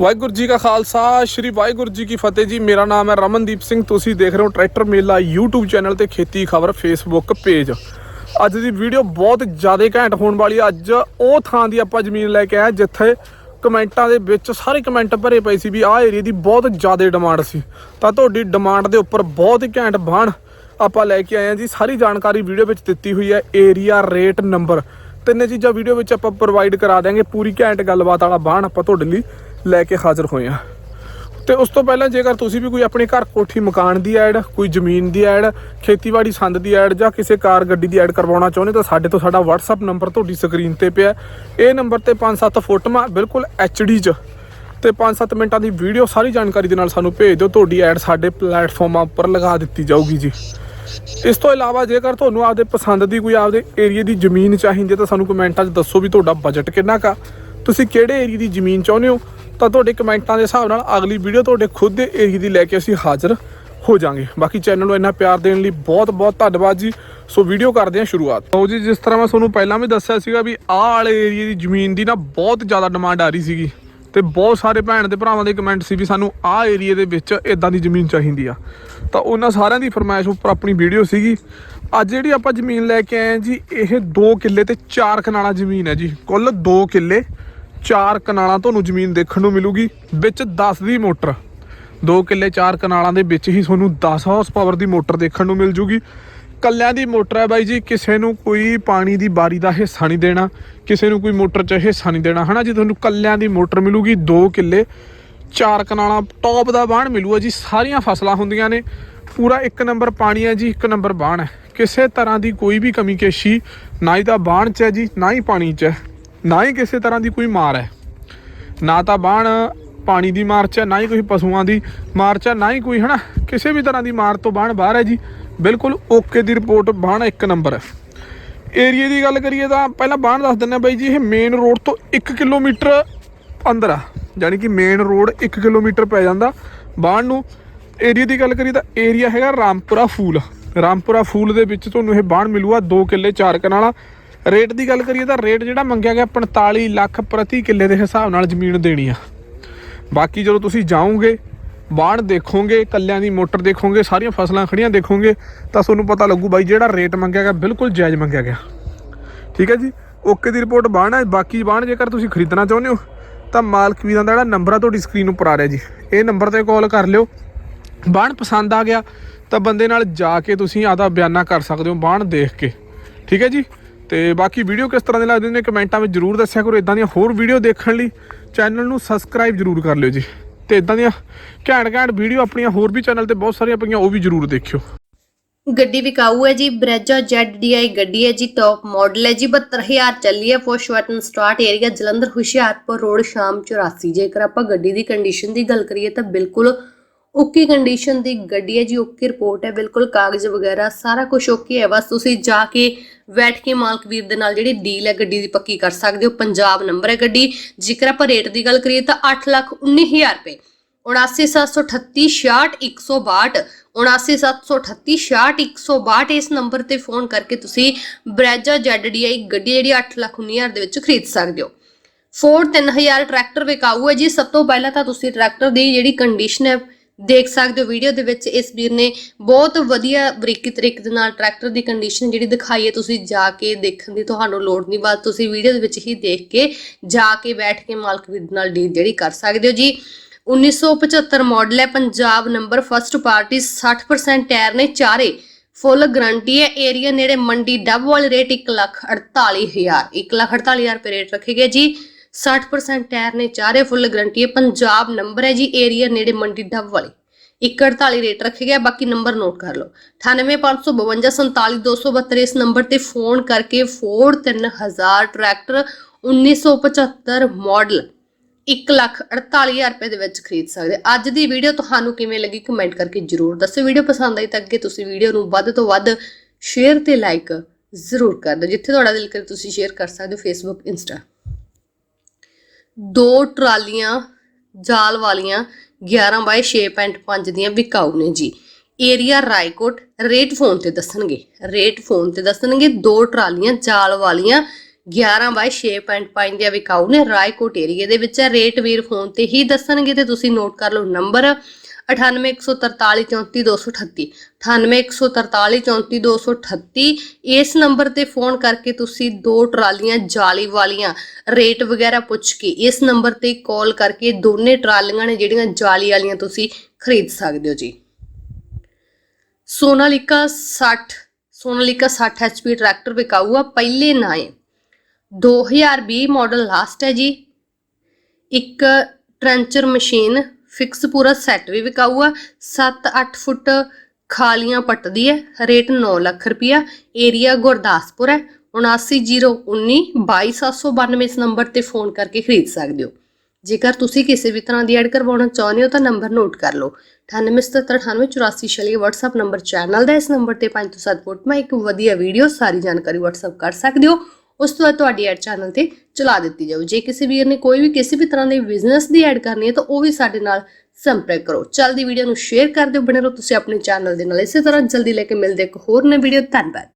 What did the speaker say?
ਵਾਹਿਗੁਰੂ ਜੀ ਕਾ ਖਾਲਸਾ, ਸ੍ਰੀ ਵਾਹਿਗੁਰੂ ਜੀ ਕੀ ਫਤਿਹ ਜੀ। ਮੇਰਾ ਨਾਮ ਹੈ ਰਮਨਦੀਪ ਸਿੰਘ। ਤੁਸੀਂ ਦੇਖ ਰਹੇ ਹੋ ਟਰੈਕਟਰ ਮੇਲਾ YouTube ਚੈਨਲ ਤੇ ਖੇਤੀ ਖਬਰ, Facebook ਪੇਜ। ਅੱਜ ਦੀ ਵੀਡੀਓ ਬਹੁਤ ਜ਼ਿਆਦਾ ਘੈਂਟ ਹੋਣ ਵਾਲੀ ਹੈ ਅੱਜ ਉਹ ਥਾਂ ਦੀ ਆਪਾਂ ਜ਼ਮੀਨ ਲੈ ਕੇ ਆਏ ਜਿੱਥੇ ਕਮੈਂਟਾਂ ਦੇ ਵਿੱਚ ਸਾਰੇ ਕਮੈਂਟ ਭਰੇ ਪਏ ਸੀ ਵੀ ਆਹ ਏਰੀਆ ਦੀ ਬਹੁਤ ਜ਼ਿਆਦਾ ਡਿਮਾਂਡ ਸੀ। ਤਾਂ ਤੁਹਾਡੀ ਡਿਮਾਂਡ ਦੇ ਉੱਪਰ ਬਹੁਤ ਹੀ ਘੈਂਟ ਬਾਣ ਆਪਾਂ ਲੈ ਕੇ ਆਏ ਹਾਂ ਜੀ। ਸਾਰੀ ਜਾਣਕਾਰੀ ਵੀਡੀਓ ਵਿੱਚ ਦਿੱਤੀ ਹੋਈ ਹੈ ਏਰੀਆ ਰੇਟ ਨੰਬਰ ਤਿੰਨੇ ਚੀਜ਼ਾਂ ਵੀਡੀਓ ਵਿੱਚ ਆਪਾਂ ਪ੍ਰੋਵਾਈਡ ਕਰਾ ਦਿਆਂਗੇ। ਪੂਰੀ ਘੈਂਟ ਗੱਲਬਾਤ ਵਾਲਾ ਬਾਣ ਆਪਾਂ ਤੁਹਾਡੇ ਲਈ ਲੈ ਕੇ ਹਾਜ਼ਰ ਹੋਏ ਹਾਂ ਤੇ ਉਸ ਤੋਂ ਪਹਿਲਾਂ ਜੇਕਰ ਤੁਸੀਂ ਵੀ ਕੋਈ ਆਪਣੇ ਘਰ ਕੋਠੀ ਮਕਾਨ ਦੀ ਐਡ, ਕੋਈ ਜ਼ਮੀਨ ਦੀ ਐਡ, ਖੇਤੀਬਾੜੀ ਸੰਦ ਦੀ ਐਡ ਜਾਂ ਕਿਸੇ ਕਾਰ ਗੱਡੀ ਦੀ ਐਡ ਕਰਵਾਉਣਾ ਚਾਹੁੰਦੇ ਤਾਂ ਸਾਡੇ ਤੋਂ ਸਾਡਾ WhatsApp ਨੰਬਰ ਤੁਹਾਡੀ ਸਕਰੀਨ ਤੇ ਪਿਆ। ਇਹ ਨੰਬਰ ਤੇ 5-7 ਫੋਟੋਆਂ ਬਿਲਕੁਲ HD 'ਚ ਤੇ 5-7 ਮਿੰਟਾਂ ਦੀ ਵੀਡੀਓ ਸਾਰੀ ਜਾਣਕਾਰੀ ਦੇ ਨਾਲ ਸਾਨੂੰ ਭੇਜ ਦਿਓ। ਤੁਹਾਡੀ ਐਡ ਸਾਡੇ ਪਲੇਟਫਾਰਮਾਂ ਉੱਪਰ ਲਗਾ ਦਿੱਤੀ ਜਾਊਗੀ ਜੀ। ਇਸ ਤੋਂ ਇਲਾਵਾ ਜੇਕਰ ਤੁਹਾਨੂੰ ਆਪਦੇ ਪਸੰਦ ਦੀ ਕੋਈ ਆਪਦੇ ਏਰੀਆ ਦੀ ਜ਼ਮੀਨ ਚਾਹੀਦੀ ਹੈ ਤਾਂ ਸਾਨੂੰ ਕਮੈਂਟਾਂ 'ਚ ਦੱਸੋ ਵੀ ਤੁਹਾਡਾ ਬਜਟ ਕਿੰਨਾ ਕਾ ਤੁਸੀਂ ਕਿਹੜੇ ਏਰੀਆ ਦੀ ਜ਼ਮੀਨ ਚਾਹੁੰਦੇ ਹੋ? ਤਾਂ ਤੁਹਾਡੇ ਕਮੈਂਟਾਂ ਦੇ ਹਿਸਾਬ ਨਾਲ ਅਗਲੀ ਵੀਡੀਓ ਤੁਹਾਡੇ ਖੁਦ ਦੇ ਏਰੀਆ ਦੀ ਲੈ ਕੇ ਅਸੀਂ ਹਾਜ਼ਰ ਹੋ ਜਾਾਂਗੇ ਬਾਕੀ ਚੈਨਲ ਨੂੰ ਇੰਨਾ ਪਿਆਰ ਦੇਣ ਲਈ ਬਹੁਤ ਬਹੁਤ ਧੰਨਵਾਦ ਜੀ। ਸੋ ਵੀਡੀਓ ਕਰਦੇ ਹਾਂ ਸ਼ੁਰੂਆਤ। ਲਓ ਜੀ, ਜਿਸ ਤਰ੍ਹਾਂ ਮੈਂ ਤੁਹਾਨੂੰ ਪਹਿਲਾਂ ਵੀ ਦੱਸਿਆ ਸੀਗਾ ਵੀ ਆਹ ਵਾਲੇ ਏਰੀਆ ਦੀ ਜ਼ਮੀਨ ਦੀ ਨਾ ਬਹੁਤ ਜ਼ਿਆਦਾ ਡਿਮਾਂਡ ਆ ਰਹੀ ਸੀਗੀ। ਤੇ ਬਹੁਤ ਸਾਰੇ ਭੈਣ ਤੇ ਭਰਾਵਾਂ ਦੇ ਕਮੈਂਟ ਸੀ ਵੀ ਸਾਨੂੰ ਆਹ ਏਰੀਆ ਦੇ ਵਿੱਚ ਇਦਾਂ ਦੀ ਜ਼ਮੀਨ ਚਾਹੀਦੀ ਆ। ਤਾਂ ਉਹਨਾਂ ਸਾਰਿਆਂ ਦੀ ਫਰਮਾਇਸ਼ ਉੱਪਰ ਆਪਣੀ ਵੀਡੀਓ ਸੀਗੀ। ਅੱਜ ਜਿਹੜੀ ਆਪਾਂ ਜ਼ਮੀਨ ਲੈ ਕੇ ਆਏ ਹਾਂ ਜੀ, ਇਹ 2 ਕਿੱਲੇ ਤੇ 4 ਕਨਾਲਾ ਜ਼ਮੀਨ ਹੈ ਜੀ। ਕੁੱਲ 2 ਕਿੱਲੇ ਚਾਰ ਕਨਾਲਾਂ ਤੁਹਾਨੂੰ ਜ਼ਮੀਨ ਦੇਖਣ ਨੂੰ ਮਿਲੂਗੀ, ਵਿੱਚ 10 ਦੀ ਮੋਟਰ। 2 ਕਿੱਲੇ ਚਾਰ ਕਨਾਲਾਂ ਦੇ ਵਿੱਚ ਹੀ ਤੁਹਾਨੂੰ 10 ਹਾਰਸ ਪਾਵਰ ਦੀ ਮੋਟਰ ਦੇਖਣ ਨੂੰ ਮਿਲ ਜੂਗੀ। ਕੱਲਿਆਂ ਦੀ ਮੋਟਰ ਹੈ ਬਾਈ ਜੀ, ਕਿਸੇ ਨੂੰ ਕੋਈ ਪਾਣੀ ਦੀ ਬਾਰੀ ਦਾ ਹਿੱਸਾ ਨਹੀਂ ਦੇਣਾ, ਕਿਸੇ ਨੂੰ ਕੋਈ ਮੋਟਰ 'ਚ ਹਿੱਸਾ ਨਹੀਂ ਦੇਣਾ। ਹਨਾ ਜੀ, ਤੁਹਾਨੂੰ ਕੱਲਿਆਂ ਦੀ ਮੋਟਰ ਮਿਲੂਗੀ 2 ਕਿੱਲੇ, ਚਾਰ ਕਨਾਲਾਂ ਟੌਪ ਦਾ ਬਾਣ ਮਿਲੂਗਾ ਜੀ, ਸਾਰੀਆਂ ਫਸਲਾਂ ਹੁੰਦੀਆਂ ਨੇ। ਪੂਰਾ ਇੱਕ ਨੰਬਰ ਪਾਣੀ ਹੈ ਜੀ, ਇੱਕ ਨੰਬਰ ਬਾਣ ਹੈ। ਕਿਸੇ ਤਰ੍ਹਾਂ ਦੀ ਕੋਈ ਵੀ ਕਮੀ ਕੇਸ਼ੀ ਨਾ ਹੀ ਤਾਂ ਬਾਣ 'ਚ ਹੈ ਜੀ, ਨਾ ਹੀ ਪਾਣੀ 'ਚ ਹੈ। ਨਾ ਹੀ ਕਿਸੇ ਤਰ੍ਹਾਂ ਦੀ ਕੋਈ ਮਾਰ ਹੈ। ਨਾ ਤਾਂ ਬਾਣ ਪਾਣੀ ਦੀ ਮਾਰਚ ਹੈ, ਨਾ ਹੀ ਕੋਈ ਪਸ਼ੂਆਂ ਦੀ ਮਾਰਚ ਹੈ, ਨਾ ਹੀ ਕੋਈ, ਹਨਾ? ਕਿਸੇ ਵੀ ਤਰ੍ਹਾਂ ਦੀ ਮਾਰ ਤੋਂ ਬਾਣ ਬਾਹਰ ਹੈ ਜੀ। ਬਿਲਕੁਲ ਓਕੇ ਦੀ ਰਿਪੋਰਟ, ਬਾਣ ਇੱਕ ਨੰਬਰ ਹੈ। ਏਰੀਆ ਦੀ ਗੱਲ ਕਰੀਏ ਤਾਂ ਪਹਿਲਾਂ ਬਾਣ ਦੱਸ ਦਿੰਦੇ ਆ ਬਾਈ ਜੀ, ਇਹ ਮੇਨ ਰੋਡ ਤੋਂ 1 ਕਿਲੋਮੀਟਰ ਅੰਦਰ ਆ। ਯਾਨੀ ਕਿ ਮੇਨ ਰੋਡ 1 ਕਿਲੋਮੀਟਰ ਪੈ ਜਾਂਦਾ ਬਾਣ ਨੂੰ। ਏਰੀਆ ਦੀ ਗੱਲ ਕਰੀਏ ਤਾਂ ਏਰੀਆ ਹੈਗਾ ਰਾਮਪੁਰਾ ਫੂਲ। ਰਾਮਪੁਰਾ ਫੂਲ ਦੇ ਵਿੱਚ ਤੁਹਾਨੂੰ ਇਹ ਬਾਣ ਮਿਲੂਗਾ 2 ਕਿੱਲੇ 4 ਕਨਾਲਾ। ਰੇਟ ਦੀ ਗੱਲ ਕਰੀਏ ਤਾਂ ਰੇਟ ਜਿਹੜਾ ਮੰਗਿਆ ਗਿਆ 45 ਲੱਖ ਪ੍ਰਤੀ ਕਿੱਲੇ ਦੇ ਹਿਸਾਬ ਨਾਲ ਜ਼ਮੀਨ ਦੇਣੀ ਆ। ਬਾਕੀ ਜਦੋਂ ਤੁਸੀਂ ਜਾਓਗੇ ਬਾਣ ਦੇਖੋਗੇ ਕੱਲਿਆਂ ਦੀ ਮੋਟਰ ਦੇਖੋਗੇ, ਸਾਰੀਆਂ ਫਸਲਾਂ ਖੜੀਆਂ ਦੇਖੋਗੇ, ਤਾਂ ਤੁਹਾਨੂੰ ਪਤਾ ਲੱਗੂ ਬਾਈ ਜਿਹੜਾ ਰੇਟ ਮੰਗਿਆ ਗਿਆ ਬਿਲਕੁਲ ਜਾਇਜ਼ ਮੰਗਿਆ ਗਿਆ। ਠੀਕ ਹੈ ਜੀ? ਓਕੇ ਦੀ ਰਿਪੋਰਟ ਬਾਣ ਹੈ ਬਾਕੀ ਬਾਣ ਜੇਕਰ ਤੁਸੀਂ ਖਰੀਦਣਾ ਚਾਹੁੰਦੇ ਹੋ, ਤਾਂ ਮਾਲਕ ਵੀਰਾਂ ਦਾ ਜਿਹੜਾ ਨੰਬਰ ਆ ਤੁਹਾਡੀ ਸਕਰੀਨ ਉੱਪਰ ਆ ਰਿਹਾ ਜੀ। ਇਹ ਨੰਬਰ ਤੇ ਕਾਲ ਕਰ ਲਿਓ। ਬਾਣ ਪਸੰਦ ਆ ਗਿਆ, ਤਾਂ ਬੰਦੇ ਨਾਲ ਜਾ ਕੇ ਤੁਸੀਂ ਆਦਾ ਬਿਆਨਾ ਕਰ ਸਕਦੇ ਹੋ ਬਾਣ ਦੇਖ ਕੇ। ਠੀਕ ਹੈ ਜੀ? ਤੇ ਬਾਕੀ ਵੀਡੀਓ ਕਿਸ ਤਰ੍ਹਾਂ ਦੇ ਲੱਗਦੇ ਨੇ ਕਮੈਂਟਾਂ ਵਿੱਚ ਜਰੂਰ ਦੱਸਿਆ ਕਰੋ ਇਦਾਂ ਦੀਆਂ ਹੋਰ ਵੀਡੀਓ ਦੇਖਣ ਲਈ ਚੈਨਲ ਨੂੰ ਸਬਸਕ੍ਰਾਈਬ ਜਰੂਰ ਕਰ ਲਿਓ ਜੀ। ਤੇ ਇਦਾਂ ਦੀਆਂ ਘੈਂਟ ਘੈਂਟ ਵੀਡੀਓ ਆਪਣੀਆਂ ਹੋਰ ਵੀ ਚੈਨਲ ਤੇ ਬਹੁਤ ਸਾਰੀਆਂ ਪਈਆਂ, ਉਹ ਵੀ ਜਰੂਰ ਦੇਖਿਓ। ਗੱਡੀ ਵਿਕਾਊ ਹੈ ਜੀ ਬ੍ਰੈਜਾ ZDI ਗੱਡੀ ਹੈ ਜੀ ਟੌਪ ਮਾਡਲ ਹੈ ਜੀ 72000 ਚੱਲੀ ਹੈ push button start area Jalandhar, Hoshiarpur road ਸ਼ਾਮ 84 ਜੇਕਰ ਆਪਾਂ ਗੱਡੀ ਦੀ ਕੰਡੀਸ਼ਨ ਦੀ ਗੱਲ ਕਰੀਏ ਤਾਂ ਬਿਲਕੁਲ ਓਕੇ ਕੰਡੀਸ਼ਨ ਦੀ ਗੱਡੀ ਹੈ ਜੀ, ਓਕੇ ਰਿਪੋਰਟ ਹੈ, ਬਿਲਕੁਲ ਕਾਗਜ਼ ਵਗੈਰਾ, ਸਾਰਾ ਕੁਝ ਓਕੇ ਹੈ, ਬਸ ਤੁਸੀਂ ਜਾ ਕੇ ਬੈਠ ਕੇ ਮਾਲਕ ਵੀਰ ਦੇ ਨਾਲ ਜਿਹੜੀ ਡੀਲ ਹੈ ਗੱਡੀ ਦੀ ਪੱਕੀ ਕਰ ਸਕਦੇ ਹੋ, ਪੰਜਾਬ ਨੰਬਰ ਹੈ ਗੱਡੀ, ਜੇਕਰ ਆਪਾਂ ਰੇਟ ਦੀ ਗੱਲ ਕਰੀਏ ਤਾਂ 819000 ਰੁਪਏ 79738 79738 ਇਸ ਨੰਬਰ ਤੇ ਫੋਨ ਕਰਕੇ ਤੁਸੀਂ ਬ੍ਰੈਜਾ ZDI ਗੱਡੀ ਜਿਹੜੀ 819000 ਦੇ ਵਿੱਚ ਖਰੀਦ ਸਕਦੇ ਹੋ। ਫੋਰਡ 3000 ਟਰੈਕਟਰ ਵਿਕਾਊ ਹੈ ਜੀ, ਸਭ ਤੋਂ ਪਹਿਲਾਂ ਤਾਂ ਤੁਸੀਂ ਟਰੈਕਟਰ ਦੀ ਜਿਹੜੀ ਕੰਡੀਸ਼ਨ ਹੈ ਦੇਖ ਸਕਦੇ ਹੋ ਵੀਡੀਓ ਦੇ ਵਿੱਚ ਇਸ ਵੀਰ ਨੇ ਬਹੁਤ ਵਧੀਆ ਬਰੀਕੀ ਤਰੀਕੇ ਦੇ ਨਾਲ ਟਰੈਕਟਰ ਦੀ ਕੰਡੀਸ਼ਨ ਜਿਹੜੀ ਦਿਖਾਈ ਹੈ, ਤੁਸੀਂ ਜਾ ਕੇ ਦੇਖਣ ਦੀ ਤੁਹਾਨੂੰ ਲੋੜ ਨਹੀਂ ਬਾਅਦ ਤੁਸੀਂ ਵੀਡੀਓ ਦੇ ਵਿੱਚ ਹੀ ਦੇਖ ਕੇ ਜਾ ਕੇ ਬੈਠ ਕੇ ਮਾਲਕ ਵੀਰ ਨਾਲ ਡੀਲ ਜਿਹੜੀ ਕਰ ਸਕਦੇ ਹੋ ਜੀ। 1975 ਮਾਡਲ ਹੈ, Punjab number first party 60% tyre ਨੇ ਚਾਰੇ ਫੁੱਲ ਗਰੰਟੀ ਹੈ ਏਰੀਆ ਨੇੜੇ ਮੰਡੀ ਡੱਬ ਵਾਲੇ ਰੇਟ 148000 148000 ਰੁਪਏ ਰੇਟ ਰੱਖੇ ਗਏ ਜੀ। 60% ਟਾਇਰ ਨੇ ਚਾਰੇ ਫੁੱਲ ਗਰੰਟੀ ਹੈ। ਪੰਜਾਬ ਨੰਬਰ ਹੈ ਜੀ, ਏਰੀਆ ਨੇੜੇ ਮੰਡੀ ਡੱਬ ਵਾਲੇ। 148 ਰੇਟ ਰੱਖੇ ਗਿਆ ਬਾਕੀ ਨੰਬਰ ਨੋਟ ਕਰ ਲਓ। 9855474272 ਇਸ ਨੰਬਰ ਤੇ ਫੋਨ ਕਰਕੇ ਫੋਰਡ 3000 ਟਰੈਕਟਰ 1975 ਮਾਡਲ 148000 ਰੁਪਏ ਦੇ ਵਿੱਚ ਖਰੀਦ ਸਕਦੇ। ਅੱਜ ਦੀ ਵੀਡੀਓ ਤੁਹਾਨੂੰ ਕਿਵੇਂ ਲੱਗੀ ਕਮੈਂਟ ਕਰਕੇ ਜਰੂਰ ਦੱਸੋ ਵੀਡੀਓ ਪਸੰਦ ਆਈ ਤਾਂ ਅੱਗੇ ਤੁਸੀਂ ਵੀਡੀਓ ਨੂੰ ਵੱਧ ਤੋਂ ਵੱਧ ਸ਼ੇਅਰ ਤੇ ਲਾਈਕ ਜ਼ਰੂਰ ਕਰ ਦਿਓ, ਜਿੱਥੇ ਤੁਹਾਡਾ ਦਿਲ ਕਰੇ ਤੁਸੀਂ ਸ਼ੇਅਰ ਕਰ ਸਕਦੇ ਹੋ ਫੇਸਬੁੱਕ ਇੰਸਟਾ ਦੋ ਟਰਾਲੀਆਂ ਜਾਲ ਵਾਲੀਆਂ 11 ਬਾਈ 6.5 ਦੀਆਂ ਵਿਕਾਊ ਨੇ ਜੀ। ਏਰੀਆ ਰਾਏਕੋਟ ਰੇਟ ਫੋਨ ਤੇ ਦੱਸਣਗੇ। ਰੇਟ ਫੋਨ ਤੇ ਦੱਸਣਗੇ, ਦੋ ਟਰਾਲੀਆਂ ਜਾਲ ਵਾਲੀਆਂ 11 ਬਾਈ 6.5 ਦੀਆਂ ਵਿਕਾਊ ਨੇ। ਰਾਏਕੋਟ ਏਰੀਏ ਦੇ ਵਿੱਚ ਹੈ। ਰੇਟ ਵੀਰ ਫੋਨ ਤੇ ਹੀ ਦੱਸਣਗੇ ਤੇ ਤੁਸੀਂ ਨੋਟ ਕਰ ਲਓ ਨੰਬਰ। 9814434238 9814434238 ਇਸ ਨੰਬਰ ਤੇ ਫੋਨ ਕਰਕੇ ਤੁਸੀਂ ਦੋ ਟਰਾਲੀਆਂ ਜਾਲੀ ਵਾਲੀਆਂ ਰੇਟ ਵਗੈਰਾ ਪੁੱਛ ਕੇ ਇਸ ਨੰਬਰ ਤੇ ਕਾਲ ਕਰਕੇ ਦੋਨੇ ਟਰਾਲੀਆਂ ਨੇ ਜਿਹੜੀਆਂ ਜਾਲੀ ਵਾਲੀਆਂ ਤੁਸੀਂ ਖਰੀਦ ਸਕਦੇ ਹੋ ਜੀ। ਸੋਨਾਲਿਕਾ 60 ਸੋਨਾਲਿਕਾ 60 HP ਟਰੈਕਟਰ ਵਿਕਾਊ ਆ ਪਹਿਲੇ ਨਾ ਹੈ 2020 ਮਾਡਲ ਲਾਸਟ ਹੈ ਜੀ। ਇੱਕ ਟ੍ਰੈਂਚਰ ਮਸ਼ੀਨ ਫਿਕਸ ਪੂਰਾ ਸੈੱਟ ਵੀ ਵਿਕਾਊ ਆ 7-8 ਫੁੱਟ ਖਾਲੀਆਂ ਪੱਟਦੀ ਹੈ। ਰੇਟ 9 ਲੱਖ ਰੁਪਿਆ ਏਰੀਆ ਗੁਰਦਾਸਪੁਰ ਹੈ। 79019 22792 ਇਸ ਨੰਬਰ ਤੇ ਫੋਨ ਕਰਕੇ ਖਰੀਦ ਸਕਦੇ ਹੋ। ਜੇਕਰ ਤੁਸੀਂ ਕਿਸੇ ਵੀ ਤਰ੍ਹਾਂ ਦੀ ਐਡ ਕਰਵਾਉਣਾ ਚਾਹੁੰਦੇ ਹੋ ਤਾਂ ਨੰਬਰ ਨੋਟ ਕਰ ਲਓ। 9877988446 WhatsApp ਨੰਬਰ ਚੈਨਲ ਦਾ ਇਸ ਨੰਬਰ ਤੇ 5 ਤੋਂ 7 ਫੁੱਟ ਮੈਂ ਇੱਕ ਵਧੀਆ ਵੀਡੀਓ ਸਾਰੀ ਜਾਣਕਾਰੀ WhatsApp ਕਰ ਸਕਦੇ ਹੋ। ਉਸ ਤੋਂ ਬਾਅਦ ਤੁਹਾਡੀ ਐਡ ਚੈਨਲ ਤੇ ਚਲਾ ਦਿੱਤੀ ਜਾਊ। ਜੇ ਕਿਸੇ ਵੀਰ ਨੇ ਕੋਈ ਵੀ ਕਿਸੇ ਵੀ ਤਰ੍ਹਾਂ ਦੇ ਬਿਜ਼ਨਸ ਦੀ ਐਡ ਕਰਨੀ ਹੈ, ਤਾਂ ਉਹ ਵੀ ਸਾਡੇ ਨਾਲ ਸੰਪਰਕ ਕਰੋ। ਚਲਦੀ ਵੀਡੀਓ ਨੂੰ ਸ਼ੇਅਰ ਕਰ ਦਿਓ। ਬਣੇ ਰਹੋ ਤੁਸੀਂ ਆਪਣੇ ਚੈਨਲ ਦੇ ਨਾਲ। ਇਸੇ ਤਰ੍ਹਾਂ ਜਲਦੀ ਲੈ ਕੇ ਮਿਲਦੇ ਇੱਕ ਹੋਰ ਨਵੀਂ ਵੀਡੀਓ ਧੰਨਵਾਦ।